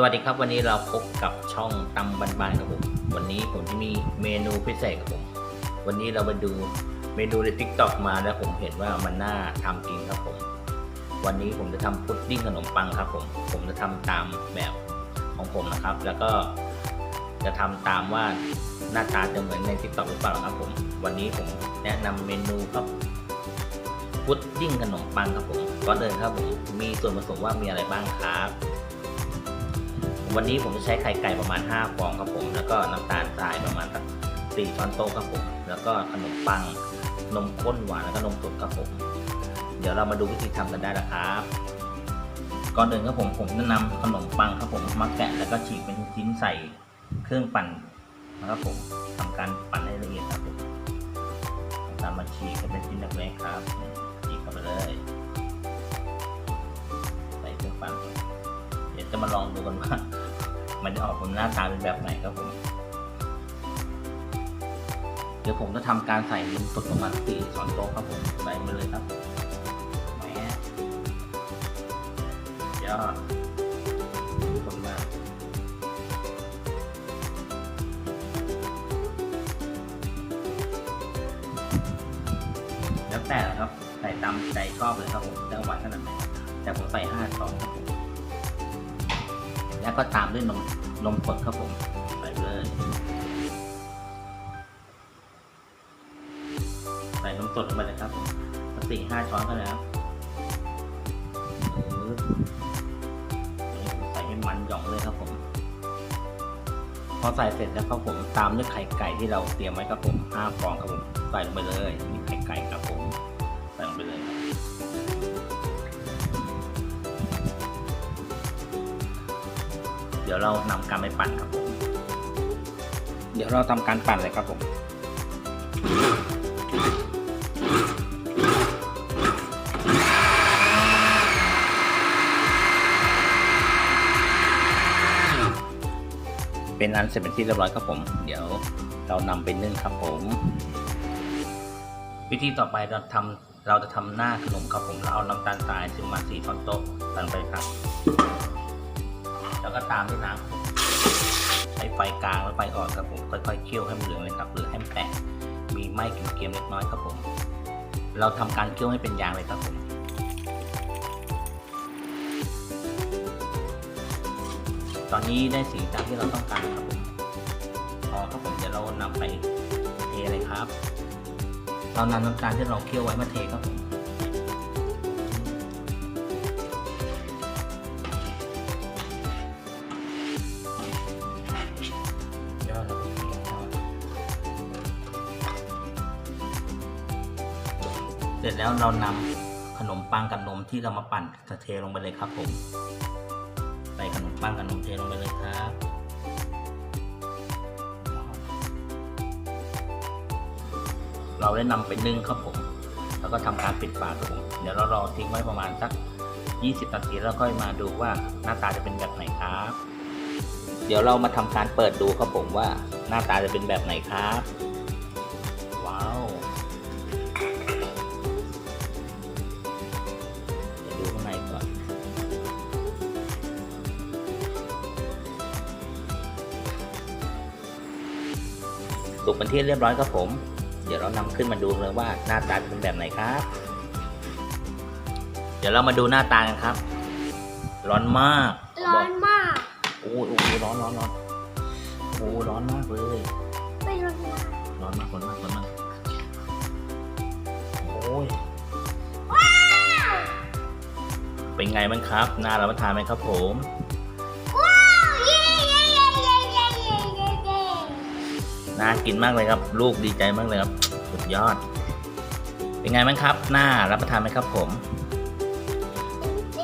สวัสดีครับวันนี้เราพบกับช่องตำบ้านๆครับผมวันนี้ผมจะมีเมนูพิเศษครับผมวันนี้เราไปดูเมนูในทิกตอกมาแล้วผมเห็นว่ามันน่าทำจริงครับผม วันนี้ผมจะทำพุดดิ้งขนมปังครับผมผมจะทำตามแบบของผมนะครับ แล้วก็จะทำตามว่าหน้าตาจะเหมือนในทิกตอกหรือเปล่าครับผม วันนี้ผมแนะนำเมนูครับพุดดิ้งขนมปังครับผมก่อนเดินครับผมมีส่วนผสมว่ามีอะไรบ้างครับ วันนี้ผมจะใช้ไข่ไก่ประมาณ 5 ฟองครับผม แล้วก็น้ำตาลทรายประมาณสัก4ช้อนโต๊ะครับผม แล้วก็ขนมปัง นมข้นหวานแล้วก็นมสดครับผม เดี๋ยวเรามาดูวิธีทำกันได้นะครับ ก่อนอื่นครับผมผมจะนำขนมปังครับผมมาแกะแล้วก็ฉีกเป็นชิ้นใส่เครื่องปั่นนะครับผมทำการปั่นให้ละเอียดครับผมตามมาฉีกให้เป็นชิ้นเล็กๆครับฉีกเข้าไปเลยใส่เครื่องปั่นเดี๋ยวจะมาลองดูกันว่า มันจะออกผลหน้าตาเป็นแบบไหนครับผม เดี๋ยวผมจะทำการใส่ลินสดประมาณสี่ช้อนโต๊ะครับผม ใส่มาเลยครับแหมยอดทุกคนมากแล้วแต่ครับ ใส่ตามใจชอบเลยครับผมจะเอาหวานขนาดไหนแต่ผมใส่ห้าช้อนครับ ก็ตามด้วยนมนมสดครับผมใส่เลยใส่นมสดลงไปเลยครับผมสักสี่ห้าช้อนก็แล้วมใส่ให้มันหย่องเลยครับผม พอใส่เสร็จแล้วครับผมตามด้วยไข่ไก่ที่เราเตรียมไว้ครับผมห้าฟองครับผมใส่ลงไปเลยมีไข่ไก่ครับผมใส่ลงไปเลย ดี๋ยวเรานำการไปปั่นครับผม เดี๋ยวเราทำการปั่นเลยครับผมเป็นอันเสร็จเป็นที่เรียบร้อยครับผม เดี๋ยวเรานำไปนึ่งครับผม วิธีต่อไปเราทำเราจะทำหน้าขนมครับผมเราเอาน้ำตาลทรายซึ่งมาสี่ช้อนโต๊ะใส่ลงไปครับแล้ว ก็ตามด้วยน้ำใช้ไฟกลางและไฟอ่อนครับผมค่อยๆเคี่ยวให้มันเหลืองเลยครับหรือให้มันแตกมีไหม้เกรียมๆเล็กน้อยครับผม เราทำการเคี่ยวให้เป็นยางเลยครับผมตอนนี้ได้สีตามที่เราต้องการครับผมพอครับผมเดี๋ยวเรานำไปเทเลยครับ เรานำน้ำตาลที่เราเคี่ยวไว้มาเทครับผม เสร็จแล้วเรานำขนมปังกับนมที่เรามาปั่นเทลงไปเลยครับผมใส่ขนมปังกับนมเทลงไปเลยครับเราได้นำไปนึ่งครับผม แล้วก็ทำการปิดฝาครับผม เดี๋ยวเรารอทิ้งไว้ประมาณสัก 20 นาทีแล้วค่อยมาดูว่าหน้าตาจะเป็นแบบไหนครับ เดี๋ยวเรามาทำการเปิดดูครับผมว่าหน้าตาจะเป็นแบบไหนครับ สุกเป็นที่เรียบร้อยครับผม เดี๋ยวเรานำขึ้นมาดูเลยว่าหน้าตาจะเป็นแบบไหนครับ เดี๋ยวเรามาดูหน้าตากันครับ ร้อนมากร้อนมากโอ้ยโอ้ยร้อนร้อนร้อนโอ้ยร้อนมากเลยไม่ร้อนมากร้อนมากร้อนมากร้อนมากโอ้ยว้าวเป็นไงบ้างครับน่ารับประทานไหมครับผม น่ากินมากเลยครับ ลูกดีใจมากเลยครับ สุดยอด เป็นไงบ้างครับ หน่ารับประทานไหมครับผม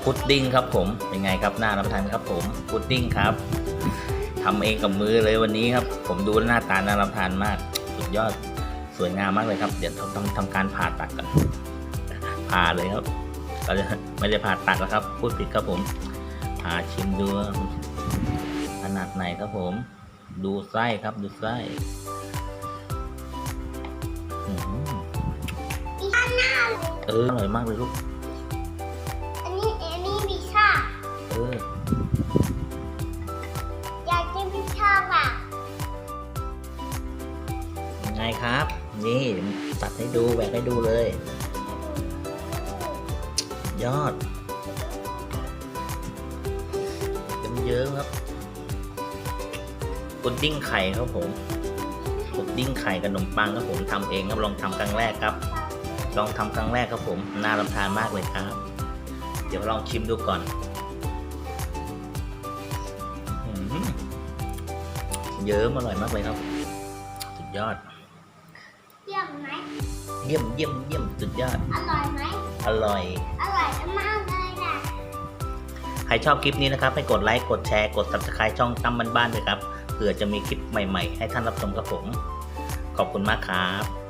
พุดดิ้งครับผม เป็นไงครับหน่ารับประทานไหมครับผมพุดดิ้งครับทำเองกับมือเลยวันนี้ครับ ผมดูหน้าตาน่ารับประทานมาก สุดยอดสวยงามมากเลยครับ เดี๋ยวต้องต้องทำการผ่าตัดกันผ่าเลยครับเราจะไม่ได้ผ่าตัดแล้วครับ พูดผิดครับผมผ่าชิมดูขนาดไหนครับผม ดูไส้ครับดูไส้เอออร่อยมากเลยลูก อันนี้อันนี้พิซซ่า เออ อยากกินพิซซ่าค่ะยังไงครับ นี่ตัดให้ดูแหวกให้ดูเลย ยอดเยอะๆครับ พุดดิ้งไข่ครับผมพุดดิ้งไข่กับขนมปังครับผมทำเองครับลองทำครั้งแรกครับ ลองทำครั้งแรกครับผมน่ารับทานมากเลยครับ เดี๋ยวลองชิมดูก่อนอืมเยิ้มอร่อยมากเลยครับ สุดยอด เยี่ยมไหมเยี่ยมเยี่ยมเยี่ยมสุดยอด อร่อยไหมอร่อย อร่อยมากเลยนะใครชอบคลิปนี้นะครับ ให้กดไลค์ กดแชร์ กด subscribe ช่องตั้มบ้านๆด้วยครับ เผื่อจะมีคลิปใหม่ ๆ ให้ท่านรับชมครับผม ขอบคุณมากครับ